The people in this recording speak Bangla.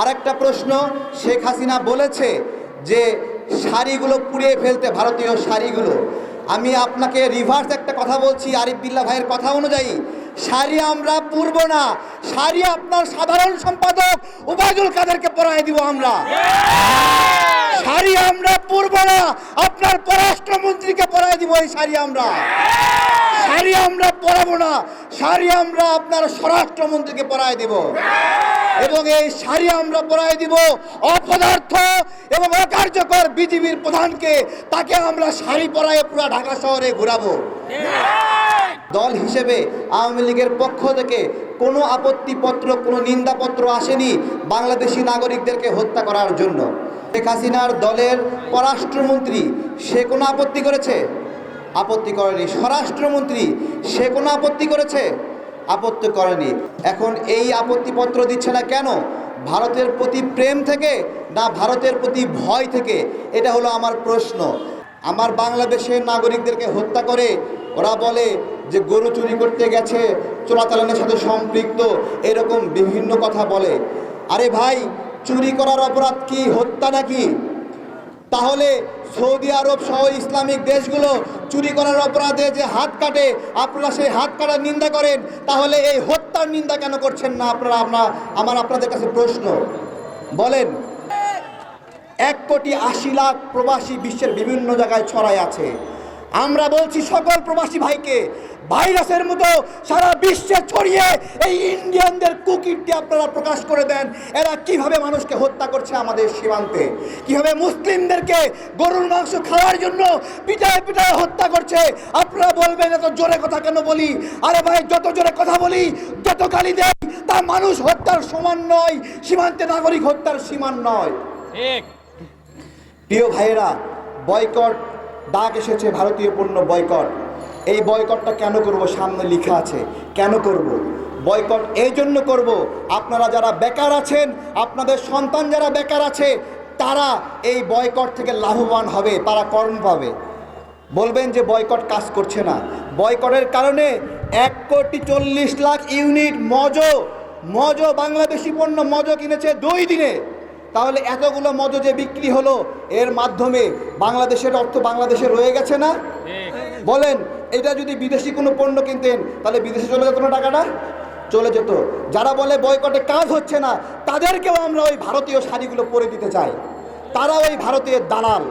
আরেকটা প্রশ্ন, শেখ হাসিনা বলেছে যে শাড়িগুলো পুড়িয়ে ফেলতে ভারতীয় শাড়িগুলো। আমি আপনাকে রিভার্স একটা কথা বলছি, আরিফ বিল্লা ভাইয়ের কথা অনুযায়ী। শাড়ি আমরা পুরব না, শাড়ি আপনার সাধারণ সম্পাদক উবায়দুল কাদেরকে পরাই দিব আমরা। শাড়ি আমরা পরব না, আপনার পররাষ্ট্রমন্ত্রীকে পরাই দিব এই শাড়ি আমরা। শাড়ি আমরা পরাবো না, শাড়ি আমরা আপনার স্বরাষ্ট্রমন্ত্রীকে পরাই দিব। এবং এই শাড়ি আমরা পরাই দিব অপদার্থ এবং অকার্যকর বিজিবির প্রধানকে। তাকে আমরা শাড়ি পরায় পুরো ঢাকা শহরে ঘুরাবো। দল হিসেবে আওয়ামী লীগের পক্ষ থেকে কোনো আপত্তিপত্র, কোনো নিন্দাপত্র আসেনি বাংলাদেশি নাগরিকদেরকে হত্যা করার জন্য। শেখ হাসিনার দলের পররাষ্ট্রমন্ত্রী সে কোনো আপত্তি করেছে? আপত্তি করেনি। স্বরাষ্ট্রমন্ত্রী সে কোনো আপত্তি করেছে? আপত্তি করেনি। এখন এই আপত্তিপত্র দিচ্ছে না কেন? ভারতের প্রতি প্রেম থেকে না ভারতের প্রতি ভয় থেকে? এটা হলো আমার প্রশ্ন। আমার বাংলাদেশের নাগরিকদেরকে হত্যা করে ওরা বলে যে গরু চুরি করতে গেছে, চোরাচালানের সাথে সম্পৃক্ত, এরকম বিভিন্ন কথা বলে। আরে ভাই, চুরি করার অপরাধ কি? হত্যা নাকি? তাহলে সৌদি আরব সহ ইসলামিক দেশগুলো চুরি করার অপরাধে যে হাত কাটে, আপনারা সেই হাত কাটার নিন্দা করেন, তাহলে এই হত্যার নিন্দা কেন করছেন না আপনারা? আপনার আমার আপনাদের কাছে প্রশ্ন। বলেন, এক কোটি আশি লাখ প্রবাসী বিশ্বের বিভিন্ন জায়গায় ছড়ায় আছে। আমরা বলছি সকল প্রবাসী ভাইকে ভাইরাসের মতো সারা বিশ্বে ছড়িয়ে এই ইন্ডিয়ানদের কুকিরটি আপনারা প্রকাশ করে দেন। এরা কীভাবে মানুষকে হত্যা করছে আমাদের সীমান্তে? কীভাবে মুসলিমদেরকে গরুর মাংস খাওয়ার জন্য পিটায় পিটায় হত্যা করছে? আপনারা বলবেন এত জোরে কথা কেন বলি? আরে ভাই যত জোরে কথা বলি যত গালি দেয় তা মানুষ হত্যার সমান নয় সীমান্তে নাগরিক হত্যার সীমান নয়। ঠিক। প্রিয় ভাইয়েরা বয়কট ডাক এসেছে ভারতীয় পণ্য বয়কট। এই বয়কটটা কেন করব? সামনে লেখা আছে। কেন করব? বয়কট এই জন্য করব, আপনারা যারা বেকার আছেন, আপনাদের সন্তান যারা বেকার আছে, তারা এই বয়কট থেকে লাভবান হবে, তারা কর্ম পাবে। বলবেন যে বয়কট কাজ করছে না। বয়কটের কারণে এক কোটি চল্লিশ লাখ ইউনিট মজ মজ, বাংলাদেশি পণ্য মজ কিনেছে দুই দিনে। তাহলে এতগুলো মদ যে বিক্রি হলো, এর মাধ্যমে বাংলাদেশের অর্থ বাংলাদেশে রয়ে গেছে না? বলেন এটা যদি বিদেশি কোনো পণ্য কিনতেন, তাহলে বিদেশে চলে যেত না টাকাটা? চলে যেত। যারা বলে বয়কটে কাজ হচ্ছে না, তাদেরকেও আমরা ওই ভারতীয় শাড়িগুলো পরে দিতে চাই। তারা ওই ভারতীয় দালাল।